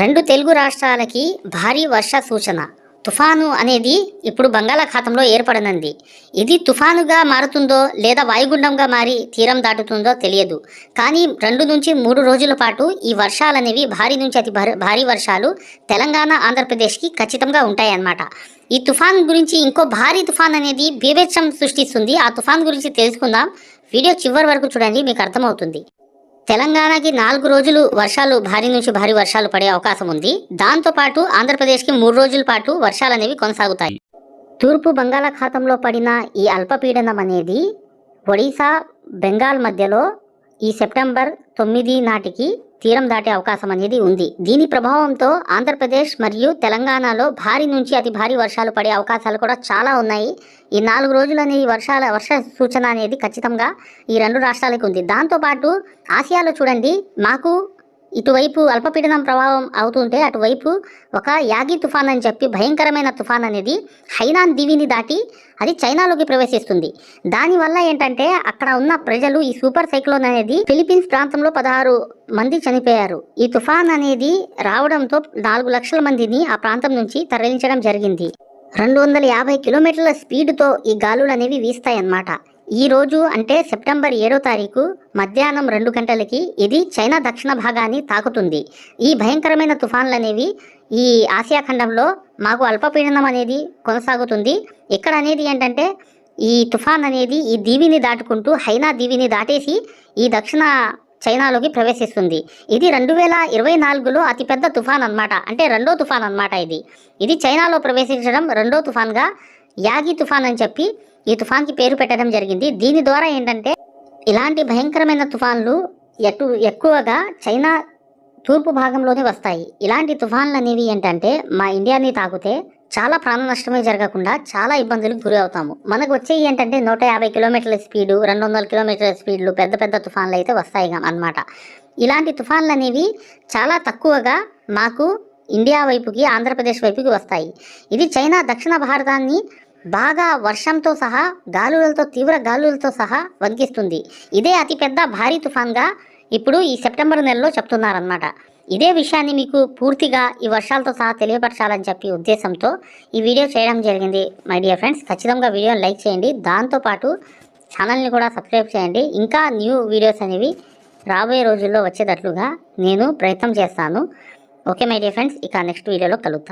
రెండు తెలుగు రాష్ట్రాలకి భారీ వర్ష సూచన. తుఫాను అనేది ఇప్పుడు బంగాళాఖాతంలో ఏర్పడనుంది. ఇది తుఫానుగా మారుతుందో లేదా వాయుగుండంగా మారి తీరం దాటుతుందో తెలియదు. కానీ రెండు నుంచి మూడు రోజుల పాటు ఈ వర్షాలు అనేవి భారీ నుంచి అతి భారీ భారీ వర్షాలు తెలంగాణ ఆంధ్రప్రదేశ్కి ఖచ్చితంగా ఉంటాయన్నమాట. ఈ తుఫాన్ గురించి ఇంకో భారీ తుఫాన్ అనేది బీభేత్సం సృష్టిస్తుంది. ఆ తుఫాన్ గురించి తెలుసుకుందాం. వీడియో చివరి వరకు చూడండి మీకు అర్థమవుతుంది. తెలంగాణకి నాలుగు రోజులు వర్షాలు భారీ నుంచి భారీ వర్షాలు పడే అవకాశం ఉంది. దాంతో పాటు ఆంధ్రప్రదేశ్కి మూడు రోజుల పాటు వర్షాలు అనేవి కొనసాగుతాయి. తూర్పు బంగాళాఖాతంలో పడిన ఈ అల్పపీడనం అనేది ఒడిశా బెంగాల్ మధ్యలో ఈ సెప్టెంబర్ తొమ్మిది నాటికి తీరం దాటే అవకాశం అనేది ఉంది. దీని ప్రభావంతో ఆంధ్రప్రదేశ్ మరియు తెలంగాణలో భారీ నుంచి అతి భారీ వర్షాలు పడే అవకాశాలు కూడా చాలా ఉన్నాయి. ఈ నాలుగు రోజులు అనేది వర్షాల వర్ష సూచన అనేది ఖచ్చితంగా ఈ రెండు రాష్ట్రాలకు ఉంది. దాంతోపాటు ఆసియాలో చూడండి మాకు ఇటువైపు అల్పపీడనం ప్రభావం అవుతుంటే అటువైపు ఒక యాగి తుఫాన్ అని చెప్పి భయంకరమైన తుఫాన్ అనేది హైనాన్ దీవిని దాటి అది చైనాలోకి ప్రవేశిస్తుంది. దానివల్ల ఏంటంటే అక్కడ ఉన్న ప్రజలు ఈ సూపర్ సైక్లోన్ అనేది ఫిలిప్పీన్స్ ప్రాంతంలో పదహారు మంది చనిపోయారు. ఈ తుఫాన్ అనేది రావడంతో నాలుగు లక్షల మందిని ఆ ప్రాంతం నుంచి తరలించడం జరిగింది. రెండు వందల యాభై కిలోమీటర్ల స్పీడ్తో ఈ గాలులు అనేవి వీస్తాయన్నమాట. ఈ రోజు అంటే సెప్టెంబర్ ఏడో తారీఖు మధ్యాహ్నం రెండు గంటలకి ఇది చైనా దక్షిణ భాగాన్ని తాకుతుంది. ఈ భయంకరమైన తుఫాన్లు అనేవి ఈ ఆసియా ఖండంలో మాకు అల్పపీడనం అనేది కొనసాగుతుంది. ఇక్కడ అనేది ఏంటంటే ఈ తుఫాన్ అనేది ఈ దీవిని దాటుకుంటూ హైనా దీవిని దాటేసి ఈ దక్షిణ చైనాలోకి ప్రవేశిస్తుంది. ఇది రెండు వేల ఇరవై నాలుగులో అతిపెద్ద తుఫాన్ అన్నమాట. అంటే రెండో తుఫాన్ అన్నమాట ఇది. ఇది చైనాలో ప్రవేశించడం రెండో తుఫాన్గా యాగి తుఫాన్ అని చెప్పి ఈ తుఫాన్కి పేరు పెట్టడం జరిగింది. దీని ద్వారా ఏంటంటే ఇలాంటి భయంకరమైన తుఫాన్లు ఎటు ఎక్కువగా చైనా తూర్పు భాగంలోనే వస్తాయి. ఇలాంటి తుఫాన్లు అనేవి ఏంటంటే మా ఇండియాని తాకితే చాలా ప్రాణ నష్టమే జరగకుండా చాలా ఇబ్బందులకు గురి అవుతాము. మనకు వచ్చేవి ఏంటంటే నూట యాభై కిలోమీటర్ల స్పీడు రెండు వందల కిలోమీటర్ల స్పీడ్లు పెద్ద పెద్ద తుఫాన్లు అయితే వస్తాయి అన్నమాట. ఇలాంటి తుఫాన్లు అనేవి చాలా తక్కువగా మాకు ఇండియా వైపుకి ఆంధ్రప్రదేశ్ వైపుకి వస్తాయి. ఇది చైనా దక్షిణ భారతాన్ని బాగా వర్షంతో సహా గాలులతో తీవ్ర గాలులతో సహా వణికిస్తుంది ఇదే అతిపెద్ద భారీ తుఫాన్గా ఇప్పుడు ఈ సెప్టెంబర్ నెలలో చెప్తున్నారనమాట ఇదే విషయాన్ని మీకు పూర్తిగా ఈ వర్షాలతో సహా తెలియపరచాలని చెప్పి ఉద్దేశంతో ఈ వీడియో చేయడం జరిగింది. మై డియర్ ఫ్రెండ్స్ ఖచ్చితంగా వీడియోని లైక్ చేయండి. దాంతోపాటు ఛానల్ని కూడా సబ్స్క్రైబ్ చేయండి. ఇంకా న్యూ వీడియోస్ అనేవి రాబోయే రోజుల్లో వచ్చేటట్లుగా నేను ప్రయత్నం చేస్తాను. ఓకే మై డియర్ ఫ్రెండ్స్ ఇక నెక్స్ట్ వీడియోలో కలుద్దాం.